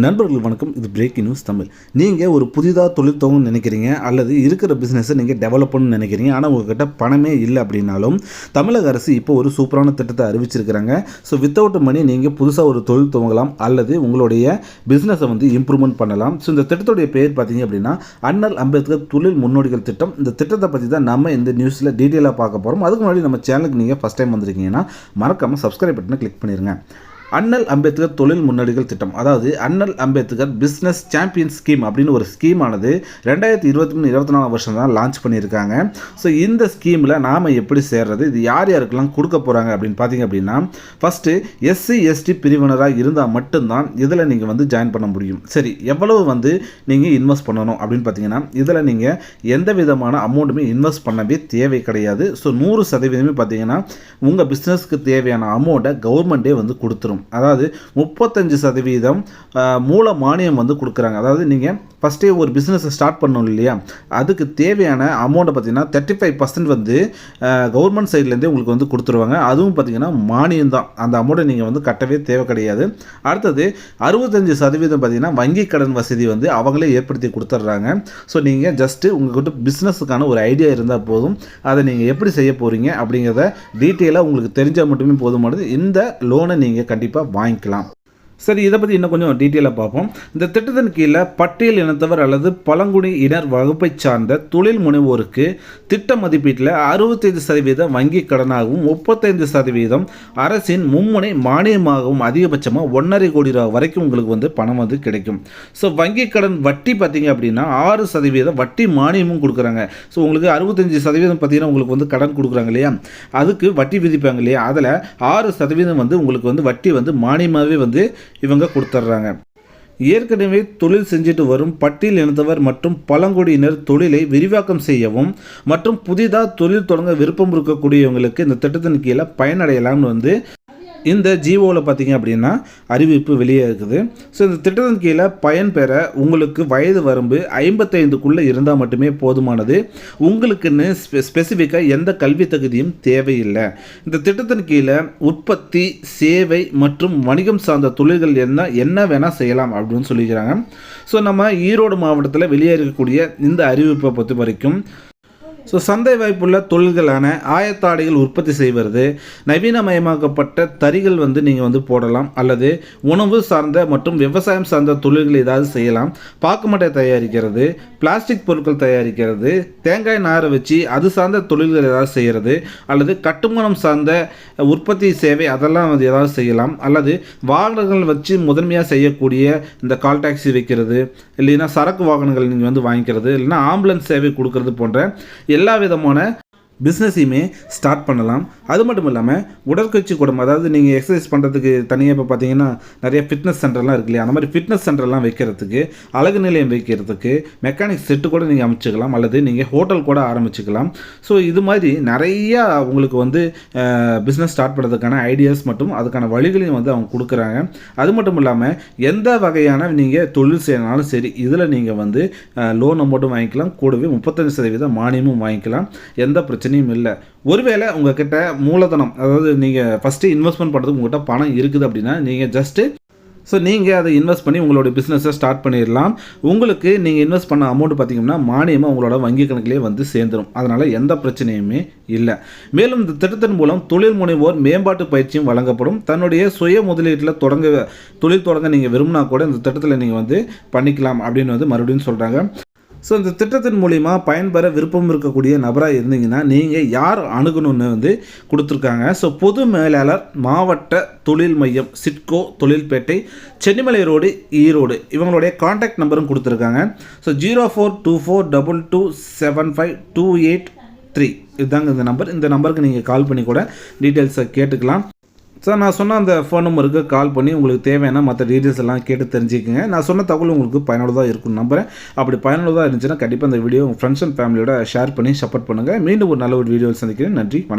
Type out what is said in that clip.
நண்பர்கள் வணக்கம். இது பிரேக்கிங் நியூஸ் தமிழ். நீங்கள் ஒரு புதிதாக தொழில் துவங்கன்னு நினைக்கிறீங்க அல்லது இருக்கிற பிஸ்னஸை நீங்கள் டெவலப் பண்ணணும்னு நினைக்கிறீங்க ஆனால் உங்ககிட்ட பணமே இல்லை அப்படின்னாலும் தமிழக அரசு இப்போ ஒரு சூப்பரான திட்டத்தை அறிவிச்சிருக்கிறாங்க. ஸோ வித்தவுட் மணி நீங்கள் புதுசாக ஒரு தொழில் துவங்கலாம் அல்லது உங்களுடைய பிஸ்னஸை வந்து இம்ப்ரூவ்மெண்ட் பண்ணலாம். ஸோ இந்த திட்டத்துடைய பேர் பார்த்தீங்க அப்படின்னா அண்ணல் அம்பேத்கர் தொழில் முன்னோடிகள் திட்டம். இந்த திட்டத்தை பற்றி தான் நம்ம இந்த நியூஸில் டீட்டெயிலாக பார்க்க போகிறோம் அதுக்கு முன்னாடி நம்ம சேனலுக்கு நீங்கள் ஃபஸ்ட் டைம் வந்திருக்கீங்கன்னா மறக்காமல் சப்ஸ்கிரைப் பட்டனை கிளிக் பண்ணிடுங்க அண்ணல் அம்பேத்கர் தொழில் முன்னோடிகள் திட்டம். அதாவது அண்ணல் அம்பேத்கர் பிஸ்னஸ் சாம்பியன் ஸ்கீம் அப்படின்னு ஒரு ஸ்கீமானது ரெண்டாயிரத்தி இருபத்தி மூணு இருபத்தி நாலாம் வருஷம் தான் லான்ச் பண்ணியிருக்காங்க. ஸோ இந்த ஸ்கீமில் நாம் எப்படி சேர்றது இது யார் யாருக்கெல்லாம் கொடுக்க போகிறாங்க அப்படின்னு பார்த்தீங்க அப்படின்னா ஃபஸ்ட்டு எஸ்சி எஸ்டி பிரிவினராக இருந்தால் மட்டும்தான் இதில் நீங்கள் வந்து ஜாயின் பண்ண முடியும். சரி எவ்வளவு வந்து நீங்கள் இன்வெஸ்ட் பண்ணணும் அப்படின்னு பார்த்தீங்கன்னா இதில் நீங்கள் எந்த விதமான அமௌண்ட்டுமே இன்வெஸ்ட் பண்ணவே தேவை கிடையாது. ஸோ நூறு சதவீதமே பார்த்தீங்கன்னா உங்கள் பிஸ்னஸ்க்கு தேவையான அமௌண்ட்டை கவர்மெண்ட்டே வந்து கொடுத்துரும். அதாவது முப்பத்தஞ்சு சதவீதம் மூல மானியம் வந்து கொடுக்குறாங்க. அதாவது நீங்கள் ஃபஸ்ட்டே ஒரு பிஸ்னஸை ஸ்டார்ட் பண்ணணும் இல்லையா? அதுக்கு தேவையான அமௌண்ட்டை பார்த்தீங்கன்னா தேர்ட்டி ஃபைவ் பர்சன்ட் வந்து கவர்மெண்ட் சைட்லேருந்தே உங்களுக்கு வந்து கொடுத்துருவாங்க. அதுவும் பார்த்தீங்கன்னா மானியம் தான். அந்த அமௌண்ட்டை நீங்கள் வந்து கட்டவே தேவை கிடையாது. அடுத்தது அறுபத்தஞ்சு சதவீதம் பார்த்தீங்கன்னா வங்கி கடன் வசதி வந்து அவங்களே ஏற்படுத்தி கொடுத்துட்றாங்க ஸோ நீங்கள் ஜஸ்ட்டு உங்கள்கிட்ட பிஸ்னஸுக்கான ஒரு ஐடியா இருந்தால் போதும். அதை நீங்கள் எப்படி செய்ய போகிறீங்க அப்படிங்கிறத டீட்டெயிலாக உங்களுக்கு தெரிஞ்சால் மட்டுமே போதுமானது. இந்த லோனை நீங்கள் கண்டிப்பாக வாங்கிக்கலாம். சரி இதை பற்றி இன்னும் கொஞ்சம் டீட்டெயிலாக பார்ப்போம். இந்த திட்டத்தின் கீழே பட்டியல் இனத்தவர் அல்லது பழங்குடி இனர் வகுப்பை சார்ந்த தொழில் முனைவோருக்கு திட்ட மதிப்பீட்டில் அறுபத்தைந்து சதவீதம் வங்கி கடனாகவும் முப்பத்தைந்து சதவீதம் அரசின் மும்முனை மானியமாகவும் அதிகபட்சமாக ஒன்றரை கோடி ரூபா வரைக்கும் உங்களுக்கு வந்து பணம் வந்து கிடைக்கும். ஸோ வங்கி கடன் வட்டி பார்த்தீங்க அப்படின்னா ஆறு சதவீதம் வட்டி மானியமும் கொடுக்குறாங்க. ஸோ உங்களுக்கு அறுபத்தஞ்சு சதவீதம் பார்த்தீங்கன்னா உங்களுக்கு வந்து கடன் கொடுக்குறாங்க இல்லையா? அதுக்கு வட்டி விதிப்பாங்க இல்லையா? அதில் ஆறு சதவீதம் வந்து உங்களுக்கு வந்து வட்டி வந்து மானியமாகவே வந்து இவங்க கொடுத்துட்றாங்க. ஏற்கனவே தொழில் செஞ்சுட்டு வரும் பட்டியல் இனத்தவர் மற்றும் பழங்குடியினர் தொழிலை விரிவாக்கம் செய்யவும் மற்றும் புதிதாக தொழில் தொடங்க விருப்பம் இருக்கக்கூடியவங்களுக்கு இந்த திட்டத்தின் கீழே பயனடையலாம்னு வந்து இந்த ஜிஓவில் பார்த்தீங்க அப்படின்னா அறிவிப்பு வெளியே இருக்குது. ஸோ இந்த திட்டத்தின் கீழே பயன்பெற உங்களுக்கு வயது வரம்பு ஐம்பத்தைந்துக்குள்ளே இருந்தால் மட்டுமே போதுமானது. உங்களுக்குன்னு ஸ்பெ ஸ்பெசிஃபிக்காக எந்த கல்வி தகுதியும் தேவையில்லை. இந்த திட்டத்தின் கீழே உற்பத்தி சேவை மற்றும் வணிகம் சார்ந்த தொழில்கள் என்ன என்ன வேணால் செய்யலாம் அப்படின்னு சொல்லிக்கிறாங்க. ஸோ நம்ம ஈரோடு மாவட்டத்தில் வெளியே இருக்கக்கூடிய இந்த அறிவிப்பை பொறுத்த வரைக்கும் ஸோ சந்தை வாய்ப்புள்ள தொழில்களான ஆயத்தாடைகள் உற்பத்தி செய்வது நவீனமயமாக்கப்பட்ட தறிகள் வந்து நீங்கள் வந்து போடலாம் அல்லது உணவு சார்ந்த மற்றும் விவசாயம் சார்ந்த தொழில்கள் ஏதாவது செய்யலாம். பாக்குமட்டை தயாரிக்கிறது பிளாஸ்டிக் பொருட்கள் தயாரிக்கிறது தேங்காய் நாரை வச்சு அது சார்ந்த தொழில்கள் ஏதாவது செய்கிறது அல்லது கட்டுமானம் சார்ந்த உற்பத்தி சேவை அதெல்லாம் வந்து ஏதாவது செய்யலாம் அல்லது வாகனங்கள் வச்சு முதன்மையாக செய்யக்கூடிய இந்த கால் டாக்ஸி வைக்கிறது இல்லைன்னா சரக்கு வாகனங்கள் நீங்கள் வந்து வாங்கிக்கிறது இல்லைன்னா ஆம்புலன்ஸ் சேவை கொடுக்கறது போன்ற எல்லா விதமான பிஸ்னஸையுமே ஸ்டார்ட் பண்ணலாம். அது மட்டும் இல்லாமல் உடற்பயிற்சி கூடம் அதாவது நீங்கள் எக்ஸசைஸ் பண்ணுறதுக்கு தனியாக இப்போ பார்த்தீங்கன்னா நிறைய ஃபிட்னஸ் சென்டர்லாம் இருக்கு இல்லையா அந்த மாதிரி ஃபிட்னஸ் சென்டர்லாம் வைக்கிறதுக்கு அழகு நிலையம் வைக்கிறதுக்கு மெக்கானிக் செட்டு கூட நீங்கள் அமைச்சிக்கலாம் அல்லது நீங்கள் ஹோட்டல் கூட ஆரம்பிச்சுக்கலாம். ஸோ இது மாதிரி நிறையா உங்களுக்கு வந்து பிஸ்னஸ் ஸ்டார்ட் பண்ணுறதுக்கான ஐடியாஸ் மற்றும் அதுக்கான வழிகளையும் வந்து அவங்க கொடுக்குறாங்க. அது மட்டும் இல்லாமல் எந்த வகையான நீங்கள் தொழில் செய்யணாலும் சரி இதில் நீங்கள் வந்து லோன் அமௌண்ட்டும் வாங்கிக்கலாம். கூடவே முப்பத்தஞ்சு சதவீதம் மானியமும் வாங்கிக்கலாம். எந்த பிரச்சனையும் இல்லை. ஒருவேளை உங்ககிட்ட மூலதனம் அதாவது நீங்கள் ஃபஸ்ட்டு இன்வெஸ்ட்மெண்ட் பண்ணுறதுக்கு உங்கள்கிட்ட பணம் இருக்குது அப்படின்னா நீங்கள் ஜஸ்ட்டு ஸோ நீங்கள் அதை இன்வெஸ்ட் பண்ணி உங்களோட பிஸ்னஸை ஸ்டார்ட் பண்ணிடலாம் உங்களுக்கு நீங்கள் இன்வெஸ்ட் பண்ண அமௌண்ட் பார்த்திங்கன்னா மானியமாக உங்களோட வங்கி கணக்கிலே வந்து சேர்ந்துடும் அதனால் எந்த பிரச்சனையுமே இல்லை. மேலும் இந்த திட்டத்தின் மூலம் தொழில் முனைவோர் மேம்பாட்டு பயிற்சியும் வழங்கப்படும். தன்னுடைய சுய முதலீட்டில் தொடங்க தொழில் தொடங்க நீங்கள் விரும்பினா கூட இந்த திட்டத்தில் நீங்கள் வந்து பண்ணிக்கலாம் அப்படின்னு வந்து மறுபடியும் சொல்கிறாங்க ஸோ இந்த திட்டத்தின் மூலிமா பயன்பெற விருப்பம் இருக்கக்கூடிய நபராக இருந்தீங்கன்னா நீங்கள் யார் அணுகணும்னு வந்து கொடுத்துருக்காங்க. ஸோ பொது மேலாளர் மாவட்ட தொழில் மையம் சிட்கோ தொழில்பேட்டை சென்னிமலை ரோடு ஈரோடு இவங்களுடைய காண்டாக்ட் நம்பரும் கொடுத்துருக்காங்க. So zero four two four double two seven five two eight three இதுதாங்க இந்த நம்பர் இந்த நம்பருக்கு நீங்கள் கால் பண்ணி கூட டீட்டெயில்ஸை கேட்டுக்கலாம். சார் நான் சொன்ன அந்த ஃபோன் நம்பருக்கு கால் பண்ணி உங்களுக்கு தேவையான மற்ற டீட்டெயில்ஸ் எல்லாம் கேட்டு தெரிஞ்சுக்கங்க. நான் சொன்ன தகவல் உங்களுக்கு பயனுள்ளதாக இருக்கும்னு நம்புறேன். அப்படி பயனுள்ளதாக இருந்துச்சுன்னா கண்டிப்பாக இந்த வீடியோ உங்கள் ஃப்ரெண்ட்ஸ் அண்ட் ஃபேமிலியோட ஷேர் பண்ணி சப்போர்ட் பண்ணுங்கள் மீண்டும் ஒரு நல்ல ஒரு வீடியோ சந்திக்கிறேன். நன்றி வணக்கம்.